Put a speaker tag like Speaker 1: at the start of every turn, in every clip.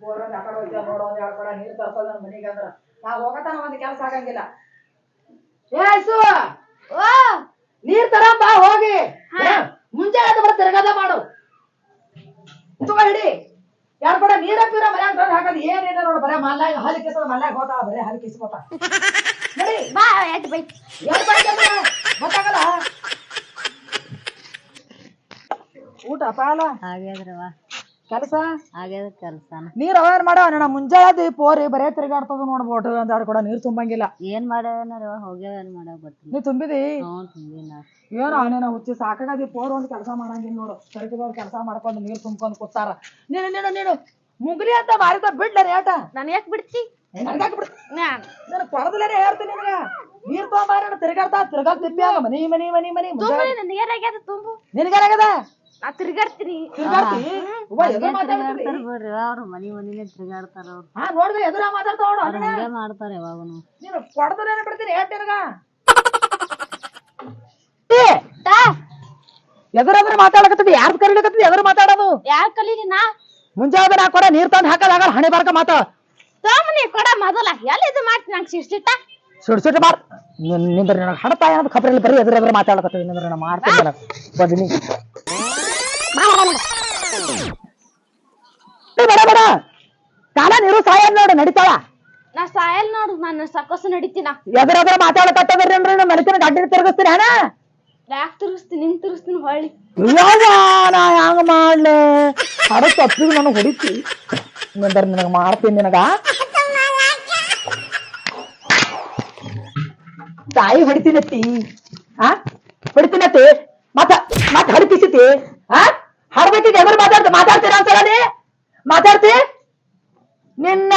Speaker 1: ಬೋರೊಂದ್ ಆ ಕಡೆ ಹೋಗ್ತೀವಿ ನೋಡೋ ಒಂದ್ ಎರಡ್ ಕೊಡ ನೀರ್ ಮನಿಗೆ ಅಂದ್ರ. ಹೋಗತನ ಒಂದ್ ಕೆಲ್ಸ ಆಗಂಗಿಲ್ಲ. ನೀರ್ ತರ ಬಾ ಹೋಗಿ. ಹಾ. ಮುಂಜಾನೆ ಬರ ತಿರ್ಗದ ಮಾಡು. ತಗೋ ಹಿಡಿ. ಎರಡ್ ಕೊಡ ನೀರ ಪೀರ ಮನೆ ಹಾಕದ್ ಏನೇನ ನೋಡು ಬರೇ ಮಲ್ಲಾಗ ಹಾಲು ಕಿಸದ ಮಲ್ಲಾಗ ಹೋತಾಳ ಬರೇ ಹಾಲು ಕಿಸ್ಕೋತ ನಡಿ.
Speaker 2: ಬಾ ಎಟ್ ಬೈ.
Speaker 1: ಎರಡ್ ಕೊಡ ಕೆಲ್ಸ ಗೊತ್ತಾಗಲ್ಲ? ಊಟ ಪಾಲ?
Speaker 3: ಆಗ್ಯದ್ರವ
Speaker 1: ಕೆಲಸ?
Speaker 3: ಆಗ್ಯದ ಕೆಲಸ
Speaker 1: ನೀರ್ ಏನ್ ಮಾಡೋ ನಾ ಮುಂಜಾನೆ ಪೋರಿ ಬರೇ ತಿರ್ಗಾಡ್ತದ ನೋಡ್ಬೋದು ಬೋಟಲ್ ಅಂತ ಕೊಡ ನೀರ್ ತುಂಬಂಗಿಲ್ಲ.
Speaker 3: ಏನ್ ಮಾಡ್ಯಾವನರವ ಹೋಗ್ಯಾವ ಏನ್ ಮಾಡ್ಯಾವ ಗೊತ್ತಿಲ್ಲ.
Speaker 1: ನೀ ತುಂಬಿದಿ?
Speaker 3: ಹ್ಞೂ ತುಂಬಿನ
Speaker 1: ಏನೋ ಅವನೇನ ಹುಚ್ಚಿ ಸಾಕಾಗದಿ ಪೋರ್ ಒಂದ್ ಕೆಲಸ ಮಾಡಂಗಿಲ್ಲ ನೋಡು. ಸರಿಕದವ್ರು ಕೆಲಸ ಮಾಡ್ಕೊಂಡು ನೀರ್ ತುಂಬ್ಕೊಂಡ್ ಕೂತಾರ. ನೀನು ನೀನು ನೀನು ಮುಗ್ರಿ ಅಂತ ಮಾರಿದ ಬಿಡ್ಲ ರೇಟ
Speaker 2: ನಾನು ಯಾಕ್ ಬಿಡ್ತಿ? ನಾನ್.
Speaker 1: ಕೊಡದಲೇನೆ ಹೇಳ್ತೀನಿ ನಿನಗ. ನೀರ್ ತಗೊಂಬಾರ ತಿರ್ಗಾಡ್ತಾ ತಿರ್ಗಾಕ್ ತಿಪ್ಪ್ಯಾಗ ಮನಿ ಮನಿ ಮನಿ ಮನಿ
Speaker 2: ತುಂಬು ನನ್ ಏನಾಗ್ಯದ ತುಂಬು.
Speaker 1: ನಿನಗೇನಾಗದ
Speaker 2: ನಾ ತಿರ್ಗಾಡ್ತೀನಿ.
Speaker 1: ತಿರ್ಗಾಡ್ತಿ? ಅವ್ವ, ಎದುರು ಮಾತಾಡ್ತೀರಿ?
Speaker 3: ತಿರ್ಗಾಡ್ತಾರ ಬಿಡ್ರಿ ಅವ್ರು ಮನಿ ಮನಿನೇ ತಿರ್ಗಾಡ್ತಾರ ಅವ್ರು.
Speaker 1: ಹಾ ನೋಡಿದ್ರೆ ಎದುರ ಮಾತಾಡ್ತಾ ನೋಡು
Speaker 3: ಅವ್ರು ಹಂಗೆ. ಮಾಡ್ತಾರ ಯಾವಾಗನು
Speaker 1: ನೀನು ಕೊಡದಲೇನೆ ಬಿಡ್ತೀನಿ ಹೇಳ್ ನಿನಗ
Speaker 2: ತಾ.
Speaker 1: ಎದುರೆದುರು ಮಾತಾಡಕತ್ತಿದ್ದಿ ಯಾರ್ದು ಕರೀಲಕತ್ತಿದ್ದಿ ಎದುರು ಮಾತಾಡೋದು?
Speaker 2: ಯಾರ್ ಕಲೀಲಿ ನಾ?
Speaker 1: ಮುಂಜಾನೆ ನಾ ಕೊಡ ನೀರ್ ತಂದ್ ಹಾಕದಾಗ ಹಣೆ ಬಾರ್ಕ ಮಾತಾ
Speaker 2: ತಮ್ಮನಿ ಕೊಡ ಮೊದಲ ಎಲ್ಲಿ ಇದು ಮಾಡ್ತೀನಿ ನಂಗೆ ಸಿಡ್ಸಿಟ್ಟ?
Speaker 1: ಸುಡ್ ಸುಡ್ ಬಾರ್ ನಿನ್- ನಿಂದ್ರ ನನಗೆ ಹಣತ ಅಂತ ಖಬರಲ್ಲಿ ಬರೀ ಎದುರು ಎದುರು ಮಾತಾಡಕತ್ತೀವಿ ನಿಂದ್ರ ನಾ ಮಾಡ್ತಿದ್ದೆ ಬದನಿ ಬೇಡ ಬೇಡ ಕಾಲ ನೀರು ಸಾಯಲ್ ನೋಡು ನಡಿತಾಳ.
Speaker 2: ನಾ ಸಾಯಲ್ ನೋಡು ನಾನು ಸಕಸ್ ನಡಿತೀನ.
Speaker 1: ಎದ್ರ ಎದ್ರ ಮಾತಾಡಕತ್ತದ್ರಿ ಅಂದ್ರೆ ನಡಿತೀನಿ ಗಡ್ಡಿನ ತಿರುಗಿಸ್ತೀನಿ ಹಣ?
Speaker 2: ಯಾಕೆ ತಿರುಗಿಸ್ತೀನಿ ನಿನ್ ತಿರುಗಿಸ್ತೀನಿ ಹೊಳ್ಳಿ.
Speaker 1: ನಾ ಹ್ಯಾಂಗ ಮಾಡ್ಲೆ? ಹಡ ತಪ್ಪಿಗೆ ನನಗೆ ಹೊಡಿತಿ. ನಿಂದ್ರ ನಿನಗೆ ಮಾಡ್ತೀನಿ ನಿನಗ. ತಾಯಿ ಹೊಡಿತೀನತ್ತಿ ಆ? ಹೊಡಿತೀನತ್ತಿ. ಮತ್ತ ಮತ್ತ ಹಡಿಪಿಸಿತಿ ಆ? ಹಡ್ಬೇಕಿಗೆ ಎದುರು ಮಾತಾಡ್ತ ಮಾತಾಡ್ತೀರ ಅಂತೇಳಿ ಮಾತಾಡ್ತಿ? ನಿನ್ನ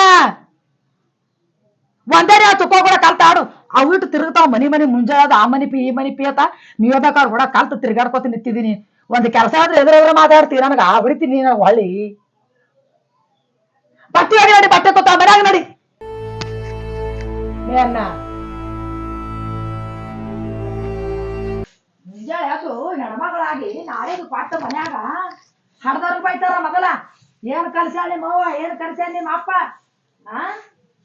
Speaker 1: ಒಂದೇ ತುಪ್ಪ ಕೂಡ ಕಲ್ತ ಆಡು. ಅವಿಟ್ಟು ತಿರುಗ್ತಾವ ಮನಿ ಮನಿ ಮುಂಜಾದ ಆ ಮನಿ ಪಿ, ಈ ಮನಿ ಪಿ ಅಂತ ನೀವ್ ಬೇಕಾದ್ರೆ ಕೂಡ ಕಲ್ತ ತಿರ್ಗಾಡ್ಕೊತ ನಿಂತಿದ್ದೀನಿ. ಒಂದ್ ಕೆಲಸ ಆದ್ರೆ ಎದುರು ಎದುರು ಮಾತಾಡ್ತೀವಿ ನನಗೆ ಆ ಹೊಡಿತೀನಿ ನನಗೆ ಹೊಳ್ಳಿ. ಬಟ್ಟೆ ನೋಡಿ, ಬಟ್ಟೆ ಕೊತ್ತ ಮನ್ಯಾಗ ನೋಡಿ. ಏನ್ನ ಯಾಕು? ಹೆಣ್ಮಗಳಾಗಿ ನಾಳೆದು ಪಾಠ ಮನ್ಯಾಗ ರೂಪಾಯಿ ಬೈತಾರ ಮಗಲ ಏನ್ ಕಲ್ಸ್ಯಾಳ ನಿಮ್ಮ ಅವ್ವ? ಏನ್ ಕಲ್ಸ್ಯಾಳ ನಿಮ್ಮ ಅಪ್ಪ? ಆ?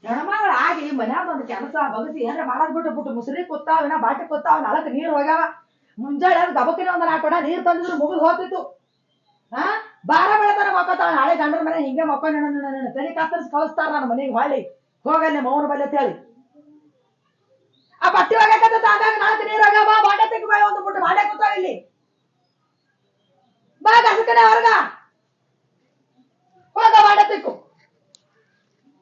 Speaker 1: ಹೆಣ್ಮಗಳಾಗಿ ಮನ್ಯಾಗ ಒಂದು ಕೆಲಸ ಬಗಸಿ ಏನ್ರ ಮಾಡದ್ ಬಿಟ್ಟು ಬಿಟ್ಟು ಮುಸ್ರಿ ಕೂತಾವ, ಇನ್ನ ಬಾಟಿ ಕೂತಾವ, ನಾಲ್ಕು ನೀರ್ ಹೋಗ್ಯಾವ. ಮುಂಜಾನೆ ದಬಕಿನ ಒಂದ್ ಕೊಡ ನೀರ್ ತಂದಿದ್ರು ಮುಗಿದು ಹೋಗ್ತಿತ್ತು. ಆ? ಬಾರ ಬೆಳತನ ಮಕ್ಕೋತಾಳ ನಾಳೆ ಗಂಡ್ರ ಮನೆ ಹಿಂಗೆ ಮಕ್ಕಳ ತಲೆ ಕತ್ತರಿಸಿ ಕಳಿಸ್ತಾರ ನನ್ನ ಮನೆಗೆ ಹೊಳ್ಳಿ. ಹೋಗಲ್ಲಿ ಮೌನ ಬಲ್ಲೆ ಅಂತ ಹೇಳಿ. ಆ ಬಟ್ಟೆ ಒಗ್ಯಾಕತ್ತ ಆಗಾಗ ನಾಲ್ಕು ನೀರಾಗ ಬಾ, ಬಾಂಡೆ ತೆಗಿ ಬಾ ಒಂದು ಬಿಟ್ಟು ಬಾಂಡೆ ಕೂತಾವ ಇಲ್ಲಿ. ಬಾ ಗಸಕನೆ ಹೊರಗ. ಹೋಗ ಬಾಂಡೆ ತೆಕ್ಕು.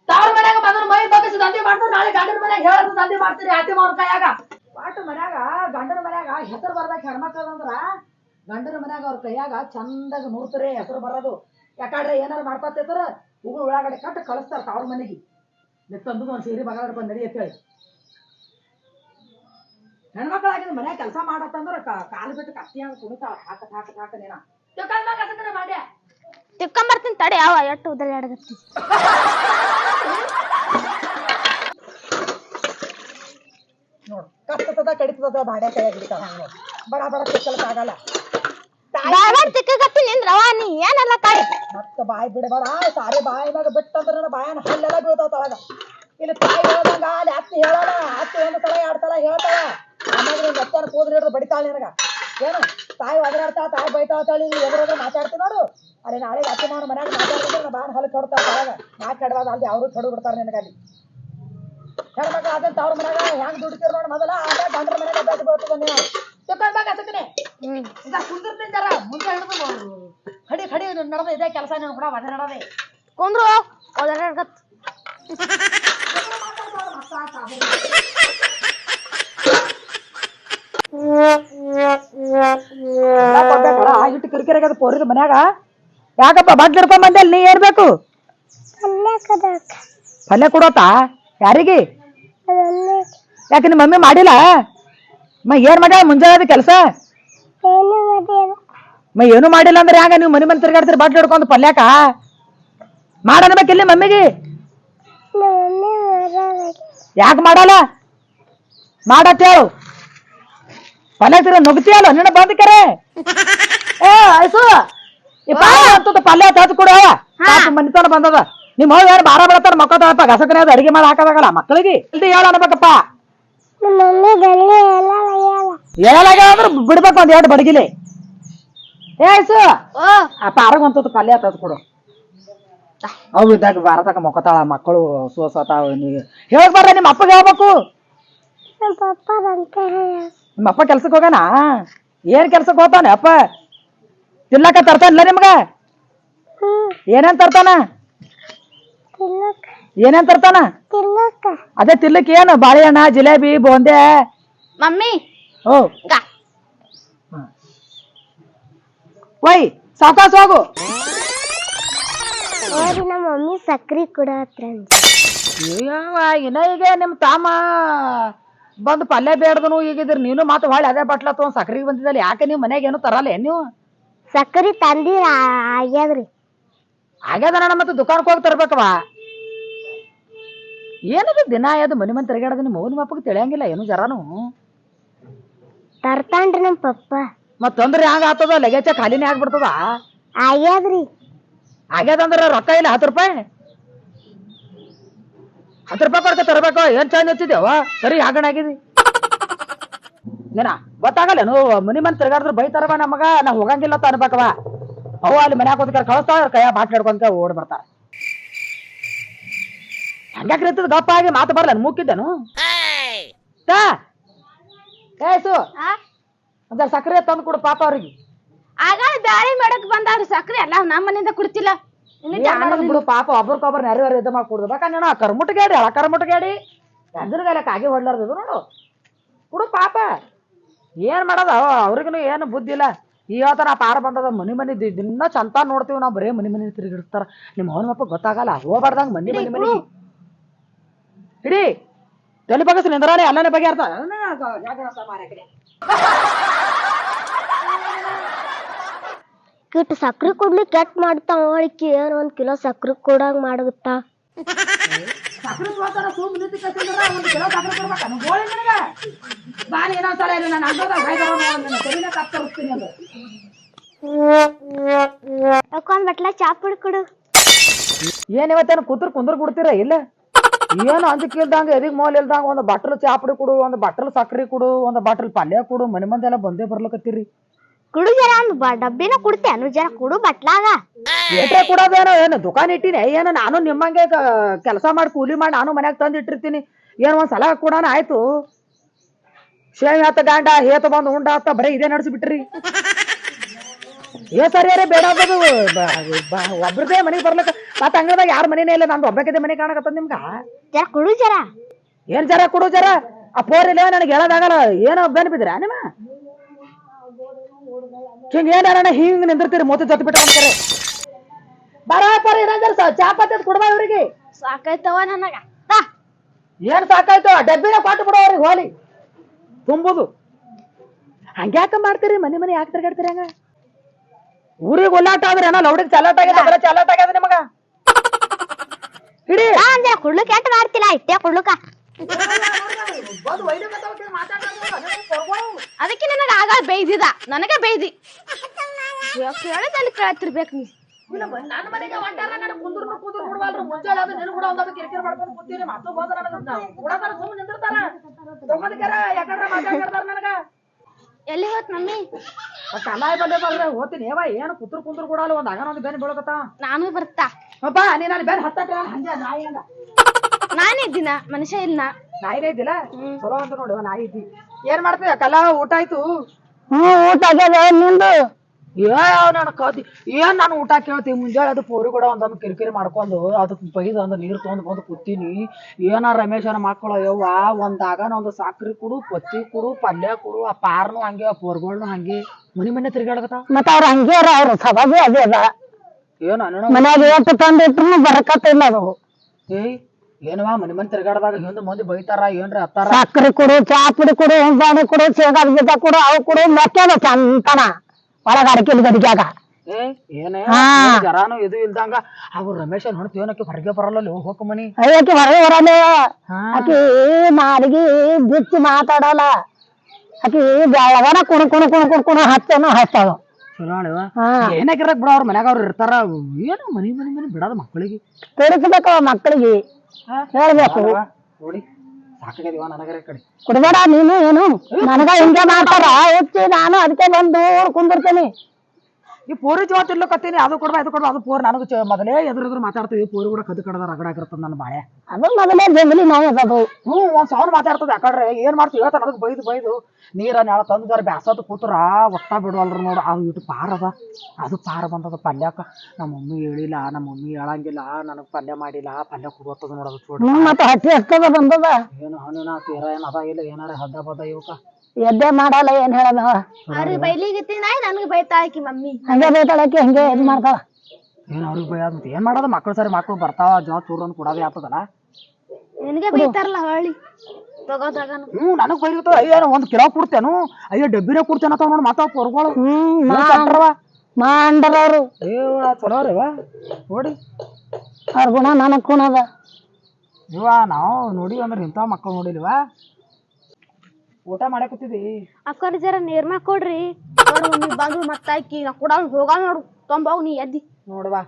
Speaker 1: ತಾವ್ರ ಮನ್ಯಾಗ ಬಂದ್ರ ಮೈ ಬಗ್ಗಿಸಿ ದಂಧೆ ಮಾಡ್ತಾರೆ, ನಾಳೆ ಗಂಡನ ಮನ್ಯಾಗ ಹೇಳೋದು ದಂಧೆ ಮಾಡ್ತೀರಿ, ಆತಿ ಮಾವ್ರ ಕೈಯಾಗ. ಪಾಟ ಮನ್ಯಾಗ, ಗಂಡನ ಮನ್ಯಾಗ ಹೆಸರು ಬರ್ಬೇಕು ಹೆಣ್ಮಕ್ಳು ಅಂದ್ರ, ಗಂಡನ ಮನ್ಯಾಗ ಅವ್ರ ಕೈಯಾಗ ಚಂದಾಗ ನೋಡ್ತಾರೆ ಹೆಸರು ಬರೋದು. ಯಾಕಂದ್ರೆ ಏನಾರು ಮಾಡ್ಕೊತಿರ್ತಾರ, ಉಗುಳು ಒಳಗಡೆ ಕಟ್ಟು ಕಳಿಸ್ತಾರ ತಾವ್ರ ಮನೆಗೆ. ತಂದು ಒಂದ್ ಸೀರೆ ಬಗಲ ಬಂದು ನಡಿ ಅಂತೇಳಿ. ಹೆಣ್ಮಕ್ಳಾಗಿದ್ ಮನ್ಯಾಗ ಕೆಲಸ ಮಾಡತ್ತಂದ್ರ ಕಾಲು ಬಿಟ್ಟು ಕತ್ತಿ ಹಂಗ ಕುಣಿತಾಳ. ಹಾಕತ್ ಹಾಕತ್ ಹಾಕನೇನ ಮಾಡ್ಯ
Speaker 2: ತಿಕ್ಕೊಂಬರ್ತೀನಿ ತಡಿ ಯಾವ ಎಟ್ಟು ಉದರಿ ಅಡಗತ್ತಿ
Speaker 1: ನೋಡು ಕತ್ತದ ಕಡಿತದ ಬಾಡ್ಯ ಕೈಯಾಗ ಹಿಡಿತಾಳ ಹಂಗ ನೋಡು. ಬಡ ಬಡ ತಿಕ್ಕಲಕ್ ಆಗಲ್ಲ.
Speaker 2: ಬಾಯ್ ತಿಕ್ಕಗತ್ತಿ ನೀ ಏನಲ್ಲ ತಾಯಿ?
Speaker 1: ಮತ್ತ ಬಾಯಿ ಬಿಡಬೇಡ ಸಾರಿ ಬಾಯಿ ಮ್ಯಾಗ ಬಿಟ್ಟಂದ್ರ ಬಾಯನ ಹಲ್ಲೆಲ್ಲ ಬೀಳ್ತಾವ ತಳಗ. ಇಲ್ಲಿ ತಾಯಿ ಹೇಳ್ದಂಗ ಅಲ್ಲಿ ಅತ್ತಿ ಹೇಳಲ್ಲ ಅತ್ತಿ ಒಂದು ತಳ ಎರಡು ತಳ ಹೇಳ್ತಾಳ. ನಿನ್ ಅತ್ತನ ಕೂದ್ರಿ ಹಿಡಿದು ಬಡಿತಾಳೆ ನಿನಗ? ಏನು? ತಾಯಿ ಒದರಾಡ್ತಾಳ ತಾಯಿ ಬೈತಾಳ ತಾಳಿ ಎದುರಾದ್ರೆ ಮಾತಾಡ್ತಿ ನೋಡು. ಅಲ್ಲಿ ನಾಳೆ ಅತ್ತೆ ಮಾಡ ಮನ್ಯಾಗ ಮಾತಾಡ್ತಿದ್ರೆ ನಾ ಬಾಯನ ಹಲ್ಲು ಕೆಡ್ತಾವ ತಳಗ ನಾ ಕೆಡವಾದ? ಅಲ್ಲಿ ಅವರು ಕೆಡು ಬಿಡ್ತಾರೆ ನಿನಗ ಅಲ್ಲಿ ಹೆಣ್ಮಕ್ಳು ಅದಂತ ಅವ್ರ ಮನ್ಯಾಗ ಹೆಂಗ್ ದುಡಿತೀರ ನೋಡಿ ಮೊದಲ. ಆಗ ಗಂಡ್ರ ಮನ್ಯಾಗ ಬೆಟ್ಟ ಬೀಳ್ತದ ನೀವು ಅದಕ್ಕನೆ
Speaker 2: ಹ್ಮ್.
Speaker 1: ಈಗ ಕುಂದಿರ್ತೀನಿ ಜರ ಮುಂದೆ ಹಿಡಿದು ಕಡಿ ಕಡಿ ನಡೆದ ಇದೇ ಕೆಲಸ ನೀನು ಕೂಡ ಒದೆ ನಡದೆ.
Speaker 2: ಕುಂದ್ರು. ಉದರಾಡಗತ್
Speaker 1: ಆಗಿಟ್ಟು ಕಿರಿಕಿರಿ ಆಗದ ಪೋರಿದ ಮನ್ಯಾಗ. ಯಾಕಪ್ಪ ಬಡ್ ಹಿಡ್ಕೊಂಡ್ ಬಂದೆ ನೀ ಏರ್ಬೇಕು ಪಲ್ಯ ಕೊಡೋತಾ? ಯಾರಿಗೆ? ಯಾಕೆ ನಿಮ್ಮ ಮಮ್ಮಿ ಮಾಡಿಲ್ಲ? ಮ ಏನ್ ಮಾಡ್ಯಾಳ ಮುಂಜಾನೆ ಕೆಲಸ? ಮ ಏನು ಮಾಡಿಲ್ಲ ಅಂದ್ರೆ ಯಾಕ ನೀವು ಮನೆ ಮನೆ ತಿರ್ಗಾಡ್ತೀರಿ ಬಡ್ ಹಿಡ್ಕೊಂಡು ಪಲ್ಯಾಕ ಮಾಡನ್ಬೇಕಿಲ್ಲ ಮಮ್ಮಿಗೆ? ಯಾಕೆ ಮಾಡಲ್ಲ? ಮಾಡತ್ ಹೇಳು. ಪಲ್ಯ ತಿರ ನುಗ್ತಿಯಲ್ಲ ನಿನ್ನ ಬಂದ್ ಕರೆ ಏ ಆಯ್ಸು. ಈ ಪಾಯ ಅಂತದ ಪಲ್ಯ ತಂದು ಕೊಡು. ಮನಿತನ ಬಂದದ. ನಿಮ್ಮ ಹೋಗಿ ಯಾರು ಬಾರ ಬೆಳತಾರ ಮಕ್ಕಳ ಗಸಕನೇ ಅದು ಅಡಿಗೆ ಮಾಡಿ ಹಾಕೋದಾಗಲ್ಲ ಮಕ್ಕಳಿಗೆ? ಇಲ್ದಿ ಹೇಳ ಅನ್ಬೇಕಪ್ಪ ಹೇಳಲಾಗ ಅಂದ್ರೆ ಬಿಡ್ಬೇಕು ಒಂದ್ ಎರಡು ಬಡಗಿಲಿ. ಐಸು
Speaker 2: ಓ.
Speaker 1: ಆ ಪಾರಗ್ ಒಂತದ್ದು ಪಲ್ಯ ಆತದ ಕೊಡು. ಅವು ಇದ್ದಾಗ ಬಾರತಕ ಮೊಕ್ಕತಾಳ ಮಕ್ಕಳು ಸೋಸತಾವ ನೀವು ಹೇಳಕ್ ಬರ್ರ ನಿಮ್ಮ ಅಪ್ಪಗೆ ಹೇಳ್ಬೇಕು?
Speaker 2: ನಮ್ಮ ಪಪ್ಪ ಅಂತ
Speaker 1: ಅಪ್ಪ ಕೆಲ್ಸಕ್ಕೆ ಹೋಗಾನ ಏನ್ ಕೆಲ್ಸಕ್ಕೆ ಹೋಗ್ತಾನೆ ಅಪ್ಪ? ತಿನ್ನಕ ತರ್ತಾನಿಲ್ಲ ನಿಮ್ಗ? ಏನೇನ್ ತರ್ತಾನ? ಏನೇನ್ ತರ್ತಾನ? ಅದೇ ತಿನ್ಲಿಕ್ಕೆ ಏನು? ಬಾಳೆಹಣ್ಣ ಜಿಲೇಬಿ ಬೋಂದೆ?
Speaker 2: ಮಮ್ಮಿ
Speaker 1: ಓ. ವೈ ಸಾವಕಾಶ ಹೋಗು.
Speaker 2: ನಮ್ಮ ಮಮ್ಮಿ ಸಕ್ರಿ ಕೂಡ
Speaker 1: ಅಯ್ಯವ್ವ, ಇನ್ನ ಈಗ ನಿಮ್ ತಾಮ ಬಂದು ಪಲ್ಯ ಬೇಡದನು ಈಗಿದ್ರಿ. ನೀನು ಮಾತು ಹೊಳ್ಳಿ ಅದೇ ಬಟ್ಲ ತೊಗೊಂಡ್ ಸಕ್ರಿಗೆ ಬಂದಿದ್ದಲ್ಲ. ಯಾಕೆ ನೀವು ಮನೆಗೆ ಏನು ತರಲ್ಲ ಏನ್ ನೀವು?
Speaker 2: ಸಕ್ರಿ ತಂದಿ ಆಗ್ಯಾದ್ರಿ.
Speaker 1: ಆಗ್ಯದ ನನ್ನ ಮತ್ತೆ ದುಕಾನ್ ಹೋಗಿ ತರ್ಬೇಕವಾ ಏನದು ದಿನ ಅದು ಮನಿ ಮನೆ ತಿರುಗಾಡದ ನಿಮ್ಮ ನಿಮ್ಮ ಅಪ್ಪಗೆ ತಿಳಿಯಂಗಿಲ್ಲ ಏನು ಜರಾನು?
Speaker 2: ತರ್ತಾನ್ರಿ ನಮ್ಮ ಪಪ್ಪ.
Speaker 1: ಮತ್ ತೊಂದ್ರೆ ಹ್ಯಾಂಗ ಆತದ? ಲಗೇಜ ಖಾಲಿನೇ ಆಗ್ಬಿಡ್ತದ?
Speaker 2: ಆಗ್ಯಾದ್ರಿ.
Speaker 1: ಆಗ್ಯದಂದ್ರ ರೊಕ್ಕ ಇಲ್ಲ ಹತ್ತು ರೂಪಾಯಿ? ಹತ್ತು ರೂಪಾಯಿ ಕೊಡ್ಕ ತರಬೇಕು? ಏನ್ ಚಂದ ಹಚ್ಚಿದೇವ ಸರಿ ಹಾಗಣ ಆಗಿದಿ ಏನ ಗೊತ್ತಾಗಲ್ಲ ನೀವು ಮನಿ ಮನ್ ತಿರ್ಗಾಡಿದ್ರೆ ಬೈತಾರವ ನಮಗ ನಾ ಹೋಗಂಗಿಲ್ಲ ಅಂತ ಅನ್ಬೇಕವ ಅವ ಅಲ್ಲಿ ಮನ್ಯಾಗ ಕೂತ್ಕಾರ ಕಳಿಸ್ತಾವ ಕೈಯ ಬಾಟ್ ಹಿಡ್ಕೊಂತ ಓಡ್ ಬರ್ತಾರ ಹಂಗ್ಯಾಕ್ರಿ ಇರ್ತದ? ಗಪ್ಪ ಆಗಿ ಮಾತು ಬರಲ್ಲ ಮೂಕಿದ್ದೇನು? ಒಂದ್ ಸಕ್ಕರೆ ತಂದು ಕೊಡು ಪಾಪ ಅವ್ರಿಗೆ.
Speaker 2: ಆಗ ದಾಳಿ ಮಾಡಕ್ ಬಂದಾವ್ರಿ ಸಕ್ರೆ ಎಲ್ಲ ನಮ್ಮ ಮನೆಯಿಂದ ಕುಡ್ತಿಲ್ಲ.
Speaker 1: ಬಿಡು ಪಾಪ ಒಬ್ರಕೊಬ್ರು ನೆರವೇರ ಇದು ಮಾಡಿ ಕುಡ್ದು ಕರ್ಮುಟ್ ಕೇಳಿ ಅಳ ಕರ್ಮುಟ್ಗೇಡಿ ಎದ್ರಗಾಲ ಕಾಗೆ ಹೊಡ್ಲಾರ್ದು ನೋಡು. ಕುಡು ಪಾಪ. ಏನ್ ಮಾಡೋದ? ಅವ್ರಿಗೂ ಏನು ಬುದ್ಧಿ ಇಲ್ಲ. ಇವತ್ತ ನಾ ಪಾರ ಬಂದದ ಮನಿ ಮನಿ ದಿನ ಚಂತ ನೋಡ್ತೀವಿ ನಾವು ಬರೇ ಮನಿ ಮನಿ ತಿರುಗಿಡ್ತಾರ. ನಿಮ್ಮ ಅವನ ಮಪ್ಪ ಗೊತ್ತಾಗಲ್ಲ ಹೋಗ್ಬಾರ್ದಂಗ ಮನಿ ಮನಿ ಮನಿ. ಹಿಡಿ. ತಲೆ ಬಗಸ್ ನಿಂದ್ರಾನೆ ಬಗೆ ಬಗೆಹರ್ತ.
Speaker 2: ಕಿಟ್ ಸಕ್ರಿ ಕುಡ್ಲಿ ಕೆಟ್ ಮಾಡ್ತಾವ ಅವಳಿಗೆ ಏನು ಒಂದ್ ಕಿಲೋ ಸಕ್ರಿ ಕೊಡಂಗ್ ಮಾಡುತ್ತಾ
Speaker 1: ಸಕ್ರೆ ತೋತಾರ ಸುಮ್ ನಿಂತು ಕತ್ತಿದ್ರ ಒಂದು ಕಿಲೋ ಸಕ್ರೆ ಕೊಡ್ಬೇಕ. ನಾನು ಗೋಳಿ ನಿನಗ. ಬಾನಿ ಇನ್ನೊಂದ್ಸಲ ಇಲ್ಲ ನಾನು ಅದು.
Speaker 2: ಬಟ್ಲ ಚಾ ಪುಡಿ ಕೊಡು.
Speaker 1: ಏನ್ ಇವತ್ತೇನು ಕುಂದ್ರ ಕುಂದ್ರ ಬಿಡ್ತೀರ ಇಲ್ಲ? ಏನು ಅಂಜಿಕಿಲ್ದಂಗ ಎದಿಗ್ ಮೋಲ್ ಇಲ್ದಂಗ ಒಂದು ಬಾಟಲ್ ಚಾಪಡಿ ಕೊಡು ಒಂದು ಬಾಟಲ್ ಸಕ್ರಿ ಕೊಡು ಒಂದು ಬಾಟಲ್ ಪಲ್ಯ ಕೊಡು ಮನೆ ಮಂದಿ ಎಲ್ಲ ಬಂದೇ ಬರ್ಲಕತ್ತೀರಿ.
Speaker 2: ಕುಡು ಜರ ಒಂದ್ ಬ- ಡಬ್ಬಿನ ಕುಡ್ತೇನು ಜರ ಕುಡು ಬಟ್ಲಾಗ.
Speaker 1: ಏಟ್ರೆ ಕೊಡೋದೇನೋ ಏನು ದುಕಾನ್ ಇಟ್ಟಿನಿ ಏನು ನಾನು ನಿಮ್ಮಂಗೆ ಕೆಲಸ ಮಾಡಿ ಕೂಲಿ ಮಾಡಿ ನಾನು ಮನ್ಯಾಗ ತಂದು ಇಟ್ಟಿರ್ತೀನಿ ಏನು ಒಂದ್ ಸಲ ಕೂಡನ ಆಯ್ತು. ಶೇವ್ ಹತ್ತ ಗಾಂಡ ಹೇತ ಬಂದು ಉಂಡ ಹತ್ತ ಬರೀ ಇದೇ ನಡೆಸಿಬಿಟ್ರಿ. ಏ ಸರಿ ಅರೇ ಬೇಡ ಅದು ಒಬ್ರದೇ ಮನೆಗೆ ಬರ್ಲಕ್ಕ ಮತ್ತ ಅಂಗಡಿದಾಗ ಯಾರ ಮನೆನೇ ಇಲ್ಲ ನಂದು ಒಬ್ಬಕಿದೆ ಮನೆ ಕಾಣಕತ್ತ ನಿಮ್ಗ.
Speaker 2: ಜರ ಕುಡು ಜರ.
Speaker 1: ಏನ್ ಜರ ಕೊಡು ಜರ? ಆ ಪೋರ್ ಇಲ್ಲ ನನಗೆ ಹೇಳೋದಾಗಲ್ಲ ಏನೋ ಬೆನ್ ಬಿದ್ರ ನಿಮ್ಮ ಹಿಂಗ ಏನಾರಣ ಹಿಂಗ್ ನಿಂದಿರ್ತೀರಿ? ಮೂತಿ ಜೊತೆ ಬಿಟ್ಟು ಅಂತಾರೆ. ಬರಾಪರ ಏನಾದ್ರು ಚಾಪತ್ತಿ ಕೊಡ್ಬಾ ಇವ್ರಿಗೆ.
Speaker 2: ಸಾಕಾಯ್ತವ ನನಗ.
Speaker 1: ಏನ್ ಸಾಕಾಯ್ತು? ಡಬ್ಬಿನ ಕೊಟ್ಟು ಬಿಡೋ ಅವ್ರಿಗೆ ಹೋಲಿ. ತುಂಬುದು. ಹಂಗ್ಯಾಕ ಮಾಡ್ತೀರಿ? ಮನೆ ಮನೆ ಯಾಕೆ ತಿರ್ಗಾಡ್ತೀರಿ ಹಂಗ? ಊರಿಗೆ ಉಲ್ಲಾಟ ಆದ್ರೆ ಏನೋ ಲೌಡಿಗೆ ಚಲಾಟ ಆಗ್ಯದ ಬರ ಚಲಾಟ ಆಗ್ಯದ ನಿಮಗ. ಹಿಡಿ.
Speaker 2: ಜರ ಕುಡ್ಲಿಕ್ ಕೆಟ್ಟ ಮಾಡ್ತಿಲ್ಲ ಇಟ್ಟೆ ಕುಡ್ಲಕ ಅದಕ್ಕೆ ನನಗೆ ಆಗ ಬೇಯ್ದಿದ? ನನಗೆ ಬೇಯ್ದಿ. ಕೇಳಿದಲ್ಲಿ ಕೇಳತ್ತಿರ್ಬೇಕು ನೀ.
Speaker 1: ನನ್ನ ಮನೆಗೆ ಹೊಂಟಾರ ನನಗೆ ಕುಂದ್ರನು ಕುಂದ್ರ ಕೊಡುವಲ್ರು ಮುಂಜಾನೆ ಅದು ನಿನ್ ಕೂಡ ಒಂದದು ಕಿರಿಕಿರಿ ಮಾಡ್ಕೊಂಡು ಕೂತೀನಿ ಮತ್ತು ಬಂದ ನನಗೆ ಕೊಡತಾರ ಸುಮ್ಮನೆ ನಿಂದಿರ್ತಾರ? ತಗೊಂಡ್ಕ್ಯಾರ ಯಾಕಂದ್ರೆ ಮಾತಾಡ್ತಾರ ನನಗ?
Speaker 2: ಎಲ್ಲಿ ಹೋತ್ ಮಮ್ಮಿ?
Speaker 1: ಕಲಾಯ್ ಬಂದೆ ಬಂದ್ರೆ ಹೋಗ್ತೀನಿ ಏವ ಏನು ಕುತ್ರ ಕುಂದ್ರ ಕೊಡಲ್ಲ ಒಂದ್ ಆಗನ ಒಂದು ಬೆನ್ ಬೀಳಕತ್ತ?
Speaker 2: ನಾನು ಬರ್ತಾ.
Speaker 1: ಅಪ್ಪ ನೀ ನಾನು ಬೆನ್ ಹತ್ತಕ ಹಂಗೆ ನಾಯಿ ಹಂಗ
Speaker 2: ನಾನಿದ್ದೀನ? ಮನುಷ್ಯ ಇಲ್ಲ
Speaker 1: ನಾಯಿನೇ ಇದ್ದಿಲ್ಲ? ಚಲೋ ಅಂತ ನೋಡಿ ನಾಯಿ ಇದ್ದಿ. ಏನ್ ಮಾಡ್ತೀಯ? ಕಲಾ ಊಟ ಆಯ್ತು?
Speaker 3: ಹ್ಞೂ ಊಟ ಆಗ್ಯದ ನಿಂದು?
Speaker 1: ಏ ಏನ್ ನಾನು ಊಟ ಕೇಳ್ತೀನಿ ಮುಂಜಾನೆ ಅದು ಪೋರಿ ಕೂಡ ಒಂದೊಂದು ಕಿರಿಕಿರಿ ಮಾಡ್ಕೊಂಡು ಅದಕ್ಕೆ ಬೈದು ಒಂದು ನೀರು ತೊಗೊಂಡು ಬಂದು ಕೂತೀನಿ. ಏನ ರಮೇಶನ ಮಕ್ಕಳು ಯವ್ವ ಒಂದಾಗ ಒಂದು ಸಾಕ್ರಿ ಕೊಡು ಪತ್ತಿ ಕೊಡು ಪಲ್ಯ ಕೊಡು ಆ ಪಾರ್ನು ಹಂಗೆ ಪೋರ್ಗಳ್ನು ಹಂಗೆ. ಮನಿ ಮನೆ ತಿರ್ಗಾಡಕತ್ತ
Speaker 3: ಮತ್ತ ಅವ್ರ ಹಂಗೆ ಅವ್ರ ಸಭಾಗೆ ಅದೇ ಅದ
Speaker 1: ಏನ್
Speaker 3: ಮನ್ಯಾಗ ಎಷ್ಟು ತಂದಿಟ್ರು ಬರಕತ್ತಿಲ್ಲ ಅದು?
Speaker 1: ಏಯ್ ಏನವಾ ಮನಿ ಮಂದಿ ತಿರ್ಗಾಡದಾಗ ಹಿಂದೆ ಮಂದಿ ಬೈತಾರ ಏನ್ರಿ ಹತ್ತಾರ?
Speaker 3: ಸಕ್ಕರೆ ಕೊಡು ಚಾ ಪುಡಿ ಕೊಡು ಹಿಂಬಾಣಿ ಕೊಡು ಶೇಂಗಾದ ಬೀಜ ಕೊಡು ಅವು ಕೊಡು ಮೆಕ್ಕೆದ ಚಂತನ? ಒಳಗ ಅಡಕಿಲ್ ಗಡಿಗ್ಯಾಗ.
Speaker 1: ಏ ಏನೇ?
Speaker 3: ಹಾ.
Speaker 1: ಜರಾನು ಇದು ಇಲ್ದಂಗ. ಅವ್ರು ರಮೇಶ್ ನೋಡ್ತೀವಿ ಏನಕ್ಕೆ ಹೊರಗೆ ಬರಲ್ಲ ಹೋಗಕ್ ಮನಿ.
Speaker 3: ಅಯ್ಯಕ್ಕೆ ಹೊರಗೆ ಬರಲ್ಲ.
Speaker 1: ಹಾ.
Speaker 3: ಆಕಿ ನಾಲಿಗೆ ಬಿಚ್ಚಿ ಮಾತಾಡಲ್ಲ. ಆಕಿ ಬೆಳವನ ಕುಣು ಕುಣು ಕುಣ ಕುಣ ಕುಣು ಹಚ್ಚನು ಹಚ್ಚಳು
Speaker 1: ಚಲೋ
Speaker 3: ಹಾ.
Speaker 1: ಏನಾಗಿರಕ್ ಬಿಡ ಅವ್ರ ಮನ್ಯಾಗ ಅವ್ರು ಇರ್ತಾರ ಏನು ಮನಿ ಮನಿ ಮನಿ ಬಿಡೋದು ಮಕ್ಕಳಿಗೆ
Speaker 3: ತಿಳಿಸ್ಬೇಕು ಮಕ್ಕಳಿಗೆ ಹೇಳ್ಬೇಕು
Speaker 1: ನೋಡಿ ಸಾಕಾಗ್ಯದಿವ ನನಗರ ಈ ಕಡೆ
Speaker 3: ಕುಡ್ಬೇಡ ನೀನು ಏನು ನನಗ ಹಿಂಗೆ ಮಾಡ್ತಾರ ಹುಚ್ಚಿ ನಾನು ಅದಕ್ಕೆ ಬಂದು ಕುಂದಿರ್ತೀನಿ
Speaker 1: ಈ ಪೋರಿ ಜೋತ್ ತಿನ್ಲಕತ್ತೀನಿ ಅದು ಕೊಡ್ಬಾ ಅದು ಕೊಡ್ಬಾ ಅದು ಪೋರ್ ನನಗೆ ಚ- ಮೊದಲೇ ಎದುರು ಎದುರು ಮಾತಾಡ್ತೀವಿ ಪೋರಿ ಕೂಡ ಕದ್ದು ಕಡದ ರಗಡಾಗಿರ್ತದ ನನ್ನ ಬಾಳೆ.
Speaker 3: ಅದು ಮೊದಲೇ ಜಂಗಲಿ ಹ್ಮ್
Speaker 1: ಹ್ಞೂ ಒಂದ್ ಸಾವಿರ ಮಾತಾಡ್ತದೆ ಯಾಕಡ್ರೆ ಏನ್ ಮಾಡ್ತೀವಿ? ಹೇಳ್ತಾನೆ ಅದಕ್ಕೆ ಬೈದು ಬೈದು. ನೀರ ನಾಳ ತಂದು ಜರ ಬ್ಯಾಸತ್ ಕೂತ್ರ ಒಟ್ಟ ಬಿಡವಲ್ರು ನೋಡು. ಅದು ಇಟ್ಟು ಪಾರ ಅದ. ಅದು ಪಾರ ಬಂದದ ಪಲ್ಯಕ್ಕ ನಮ್ಮ ಮಮ್ಮಿ ಹೇಳಿಲ್ಲ ನಮ್ಮ ಮಮ್ಮಿ ಹೇಳಂಗಿಲ್ಲ ನನಗೆ ಪಲ್ಯ ಮಾಡಿಲ್ಲ ಪಲ್ಯ ಕೊಡುವತ್ತದ ನೋಡೋದು ಚೂಡ.
Speaker 3: ಹ್ಮ್ ಮತ್ತೆ ಹಟ್ಟಿ ಹತ್ತದ ಬಂದದ?
Speaker 1: ಏನು ಹಣ್ಣಿನ ತೀರ ಏನದ ಅದ ಇಲ್ಲ ಏನಾರ ಹದ್ದ ಬದ ಇವಕ್ಕ?
Speaker 3: ಎದ್ದೆ ಮಾಡಲ್ಲ ಏನ್ ಹೇಳದ?
Speaker 2: ಅವ್ರಿಗೆ ಬೈಲಿಗತ್ತಿ ನಾಯಿ ನನಗೆ ಬೈತಾ ಆಕಿ ಮಮ್ಮಿ.
Speaker 3: ಹಂಗೆ ಬೈತಾಳಕ್ಕೆ ಹಂಗೆ ಇದ್ ಮಾಡ್ತಾಳ.
Speaker 1: ಏನ್ ಅವ್ರಿಗೆ ಭಯ ಏನ್ ಮಾಡೋದು? ಮಕ್ಕಳು ಸರಿ ಮಕ್ಕಳು ಬರ್ತಾವ ಜೋ ಚೂರು ಅಂತ ಕೊಡೋದೇ ಆಗ್ತದಲ್ಲ?
Speaker 2: ನಿನಗೆ ಬೈತಾರಲ್ಲ ಹೊಳ್ಳಿ. ತಗೋದಾಗ
Speaker 1: ಹ್ಞೂ ನನಗೆ ಬೈರ್ತಾವ ಅಯ್ಯೋ ಏನೋ ಒಂದ್ ಕಿಲೋ ಕೊಡ್ತೇನು? ಅಯ್ಯೋ ಡಬ್ಬಿನೇ ಕೊಡ್ತೇನೆ ಅಂತ ನೋಡಿ ಮಾತಾವ ಪೊರ್ಗಳು
Speaker 3: ಹ್ಮ್ ಮಾಡರವ್ರು.
Speaker 1: ಅಯ್ಯೋ ಚಲೋ ರೀ ನೋಡಿ.
Speaker 3: ಅವ್ರ ಗುಣ ನನಗ್ ಕುಣದ
Speaker 1: ಇವ ನಾವು ನೋಡಿ ಅಂದ್ರೆ ಇಂಥ ಮಕ್ಕಳು ನೋಡಿಲ್ವ? ಊಟ ಮಾಡಕತ್ತಿದ್ದಿ
Speaker 2: ಅಕ್ಕರ ಜರ ನೀರ್ಮ ಕೊಡ್ರಿ. ನೋಡು ಮಮ್ಮಿ ಬಂದು ಮತ್ತಾಕಿ ನಾ ಕೂಡ ಹೋಗ ನೋಡು. ತೊಂಬಾವ್ ನೀ ಎದ್ದಿ.
Speaker 1: ನೋಡ್ವಾ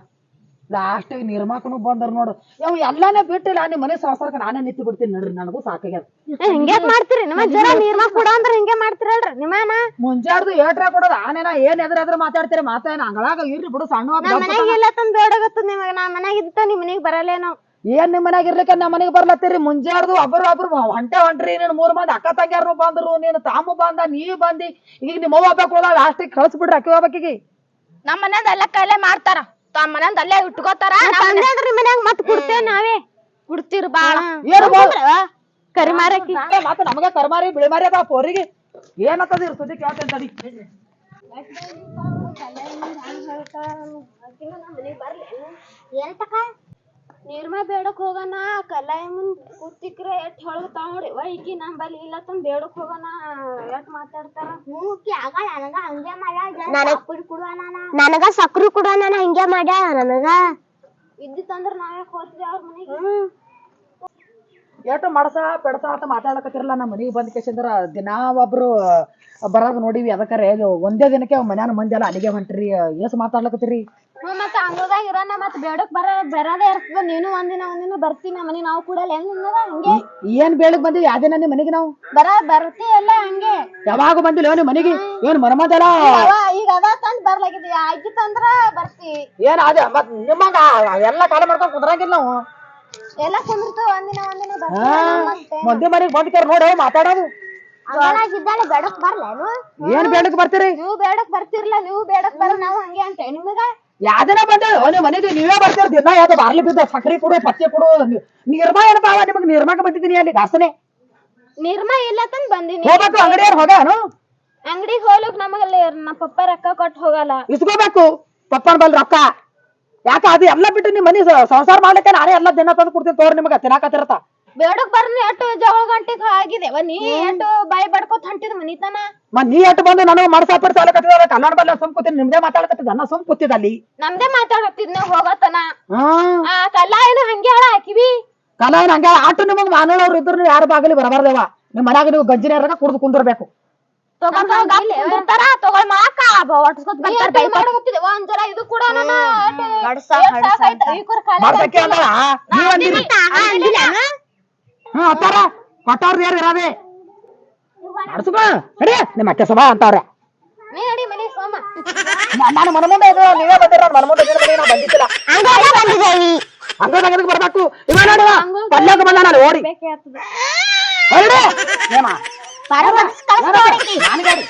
Speaker 1: ಲಾಸ್ಟ್ ನಿರ್ಮಾಕನು ಬಂದ್ರ ನೋಡು. ಯಾವ ಎಲ್ಲಾನೇ ಬಿಟ್ಟಿಲ್ಲ ನಿಮ್ಮ ಮನೆ ಸಂಸಾರಕ್ಕೆ ನಾನೇ ನಿಂತು ಬಿಡ್ತೀನಿ ನೋಡ್ರಿ ನನಗೂ ಸಾಕಾಗ್ಯದ.
Speaker 2: ಹಿಂಗ್ಯಾಕ್ ಮಾಡ್ತೀರಿ? ನಿಮ್ಮ ಜರ ನೀರ್ಮ ಕೊಡ ಅಂದ್ರೆ ಹಿಂಗೆ ಮಾಡ್ತಿರಲ್ರಿ? ನಿಮ್ಮನ?
Speaker 1: ಮುಂಜಾಡ್ದು ಏಟ್ರ ಕೊಡೋದು ಆನೇನ ಏನ್ ಎದ್ರ ಎದ್ರ ಮಾತಾಡ್ತೀರಿ? ಮಾತಾಡ ಅಂಗಳಾಗ ಇರ್ರಿ ಬಿಡು ಸಣ್ಣ
Speaker 2: ನಾ ಮನ್ಯಾಗ ಇಲ್ಲ ತಂದ್ ಬೇಡಾಗತ್ತದ ನಿಮಗೆ. ನಾ ಮನ್ಯಾಗ ಇದ್ದ ನಿಮ್ ಮನೆಗ್ ಬರಲ್ಲೇನೋ.
Speaker 1: ಏನ್ ನಿಮ್ ಮನ್ಯಾಗ ಇರ್ಲಿಕ್ಕೆ ನಮ್ಮ ಮನೆಗೆ ಬರ್ಲತ್ತೀರಿ? ಮುಂಜಾಡ್ದು ಒಬ್ಬರು ಒಬ್ರು ಹೊಂಟೆ ಹೊಂಟ್ರಿ ನೀನು ಮೂರ್ ಮಂದಿ ಅಕ್ಕ ತಂಗ್ಯಾರು ಬಂದ್ರು ನೀನು ತಾಮು ಬಂದ ನೀ ಬಂದಿ. ಈಗ ನಿಮ್ಮ ಅವ್ವ ಹೋದಾಗ ಲಾಸ್ಟಿಗೆ ಕಳ್ಸ್ಬಿಡ್ರಿ ಅಕ್ಕಿ ಹೋಗ್ಬೇಕಿಗೆ
Speaker 2: ನಮ್ಮ ಮನ್ಯಾಗ ಅಲ್ಲೇ ಕಲೆ ಮಾಡ್ತಾರ. ತಮ್ಮ ಮನ್ಯಾಂದ ಅಲ್ಲೇ ಇಟ್ಕೋತಾರ ಮನ್ಯಾಗ ಮತ್ ಕುಡ್ತೇವ್ ನಾವೇ. ಕುಡ್ತೀರ್ ಬಾಳ.
Speaker 1: ಏನು
Speaker 2: ಕರಿ ಮಾರಕಿ
Speaker 1: ಮತ್ತೆ ನಮಗೆ ಕರ್ಮಾರಿ ಬಿಳಿ ಮಾರಿ ಅದ ಪೋರಿಗೆ. ಏನತ್ತದ ಇರ್ತದೆ ಕೇಳ್ತೇನೆ ತಡಿ.
Speaker 2: ಏನತಕ ನೀರ್ಮ ಬೇಡಕ್ ಹೋಗಣ ಕಲಾಯಿ ಮುಂದ್ ಕೂತಿಕ್ರೆ ಎಟ್ ಹೊಳಗ್ತಾವ ನೋಡಿ. ವೈಕಿ ನಂಬಲ್ಲಿ ಇಲ್ಲ ತಂದ್ ಬೇಡಕ್ ಹೋಗಣ ಎಟ್ ಮಾತಾಡ್ತಾರ?
Speaker 3: ಮೂಕಿ ಆಗ ನನಗ ಸಕ್ರಿ ಕೂಡ ನಾನು ಹಂಗೆ ಮಾಡ್ಯಾಳ ನನಗ?
Speaker 2: ಇದ್ದಿತ್ತಂದ್ರ ನಾವೇ ಹೋದ್ವಿ ಅವ್ರ ಮನೆಗೆ?
Speaker 1: ಎಷ್ಟು ಮಡಸ ಪೆಡಸ ಅಂತ ಮಾತಾಡಕತ್ತಿರಲ್ಲ ನಮ್ಮ ಮನೆಗೆ ಬಂದ ಕೇಸಂದ್ರ ದಿನಾ ಒಬ್ರು ಬರೋದು ನೋಡಿವಿ ಅದಕ್ಕರೆ ಇದು ಒಂದೇ ದಿನಕ್ಕೆ ಮನ್ಯಾನ ಮಂದಿ ಎಲ್ಲ ಅಡಿಗೆ ಹೊಂಟ್ರಿ. ಏಸ್ ಮಾತಾಡ್ಲಕತ್ತೀರಿ?
Speaker 2: ಹ್ಞೂ ಮತ್ತೆ ಅಂಗಳದಾಗ ಇರೋಣ ಮತ್ತೆ ಬೇಡಕ್ ಬರ ಬರದೇ ಇರ್ತದ. ನೀನು ಒಂದಿನ ಒಂದಿನ ಬರ್ತೀನಿ ನಮ್ಮ ಮನೆ ನಾವು ಕೂಡ ಹೆಂಗ್ ಅನ್ನದ ಹಂಗೆ.
Speaker 1: ಏನ್ ಬೇಳಕ್ ಬಂದಿವಿ ಯಾವ ದಿನ ನಿಮ್ಮ ಮನೆಗೆ ನಾವು?
Speaker 2: ಬರ ಬರ್ತಿ ಎಲ್ಲ ಹಂಗೆ.
Speaker 1: ಯಾವಾಗ ಬಂದಿಲ್ಲ ನಿಮ್ಮ ಮನೆಗೆ? ಏನ್ ಮರಮದಲ್ಲ?
Speaker 2: ಅವ ಈಗ ಅದ ತಂದ್ ಬರ್ಲಾಗಿದ್ದಿ. ಆಗಿತ್ತಂದ್ರ ಬರ್ತಿ.
Speaker 1: ಏನ್ ಅದ ಮತ್ ನಿಮ್ಮಂಗ ಎಲ್ಲ ಕಾಲ ಮಾಡ್ಕೊಂಡ್ ಕುದ್ರಂಗಿಲ್ಲ ನಾವು
Speaker 2: ಎಲ್ಲ ಒಂದಿನ ಒಂದಿನ
Speaker 1: ಹಾ ಮಂದಿ ಮನೆಗೆ ಬಂದ್ ಕೇರ್ ನೋಡಿ ಮಾತಾಡೋದು.
Speaker 2: ಇದ್ದಾಳೆ ಬೇಡಕ್ ಬರ್ಲೇನು
Speaker 1: ಏನ್ ಬೇಡಕ್ ಬರ್ತೀರಿ?
Speaker 2: ನೀವು ಬೇಡಕ್ ಬರ್ತಿರ್ಲ ನೀವು ಬೇಡಕ್ ಬರ ನಾವು ಹಂಗೆ ಅಂತ. ನಿಮಗ?
Speaker 1: ಯಾವ್ದನ ಬಂದೇವು ನಿಮ್ಮ ಮನೆಗೆ ನೀವೇ ಬರ್ತೀರ ದಿನ ಯಾವ್ದು ಬಾರ್ಲಿ ಬಿದ್ದ ಸಕ್ರಿ ಕೊಡು ಪಚ್ಚೆ ಕೊಡು. ನಿರ್ಮ ಏನಪ್ಪ ನಿಮಗ್ ನಿರ್ಮಾಕ ಬಂದಿದ್ದೀನಿ ಅಲ್ಲಿ ದಾಸನೆ.
Speaker 2: ನಿರ್ಮ ಇಲ್ಲ ತಂದ್ ಬಂದಿನಿ.
Speaker 1: ಹೋಗ್ಬೇಕು ಅಂಗಡಿಯಾರ ಹೋಗಾನು
Speaker 2: ಅಂಗಡಿಗೆ ಹೋಗ್ಲಿಕ್ ನಮಗಲ್ಲಿ ನಮ್ಮ ಪಪ್ಪ ರೊಕ್ಕ ಕೊಟ್ಟು ಹೋಗಲ್ಲ.
Speaker 1: ಇಸ್ಕೋಬೇಕು. ಪಪ್ಪನ ಬಲ್ ರೊಕ್ಕ. ಯಾಕ ಅದು ಎಲ್ಲ ಬಿಟ್ಟು ನಿಮ್ ಮನಿ ಸಂಸಾರ ಮಾಡ್ಲಿಕ್ಕೆ ನಾನೇ ಎಲ್ಲ ದಿನ ತಂದು ಕೊಡ್ತೀನಿ ತೋರ್ ನಿಮಗ ತಿನ್ನಾಕತ್ತಿರತ್ತ?
Speaker 2: ಬೇಡಕ್ ಬರ್ನಿ ಎಷ್ಟು ಜವಳ ಗಂಟೆಗೆ ಆಗಿದೆ. ನೀ ಎಷ್ಟು ಬಾಯಿ ಬಡ್ಕೋತ ಹೊಂಟಿದ್ ಮನಿತನ?
Speaker 1: ಮತ್ ನೀ ಎಟ್ಟು ಬಂದು ನನಗೆ ಮನಸಾಪರ್ ಸಾಲಕತ್ತಿದ ಕನ್ನಡ ಬಲ್ಲ ಸುಮ್ ಕೂತೀನಿ ನಿಮ್ದೇ ಮಾತಾಡಕತ್ತಿದ್ದ ನಾ ಸುಮ್ ಕೂತಿದ್ದ ಅಲ್ಲಿ.
Speaker 2: ನಮ್ದೇ ಮಾತಾಡತ್ತಿದ್ನ ಹೋಗತನ
Speaker 1: ಹ್ಮ್
Speaker 2: ಆ ಕಲ್ಲ ಏನು ಹಂಗೆ ಹಾಳ ಹಾಕಿವಿ?
Speaker 1: ಕಲ ಏನು ಹಂಗೆ ಆಟು ನಿಮಗ್ ಮಾನವ್ರು ಇದ್ರು ಯಾರ ಬಾಗಲಿ ಬರಬಾರ್ದೇವ. ನಿಮ್ ಮನ್ಯಾಗ ನೀವು ಗಂಜಿನ ಕುಡ್ದು ಕುಂದಿರ್ಬೇಕು.
Speaker 2: ತಗೊಂಡ್ತಾರ ತಗೊಳ್ ಮಾಕ ಹೊಟ್ಸ್ಕೊತ್ ಮಾಡಕತ್ತಿದೆ ಒಂದ್ ಜರ ಇದು ಕೂಡ ನನ್ನ
Speaker 1: ಮಾಡ್ಸಕ್ಕೆ ಅಂದಳ ನೀವ್ ಅಂದಿರಿ. ಹಾ ಅತ್ತಾರ ಕೊಟ್ಟವ್ರ ಯಾರು ಇರಾವೆ ನಡ್ಸ್ಕೊ. ನಡಿ. ನಿಮ್ಮ ಅಕ್ಕ ಸಭಾ ಅಂತವ್ರೆ. ನಾನು ಮನ ಮುಂದೆ ಇದ್ರು ನೀವೇ ಬಂದಿರ ಮನ ಮುಂದೆ ನಾ ಬಂದಿದ್ದಿಲ್ಲ. ಹಂಗದಾಗ ಬರ್ಬೇಕು. ಇವ ನೋಡುವ. ಪಲ್ಯಕ್ಕೆ ಬಂದ ನಾನು ಓಡಿ.
Speaker 2: ಬೇಕೇ ಆಗ್ತದೆ.
Speaker 1: ಹೊರಡಿ ಏನ ನಾನು ಗಾಡಿ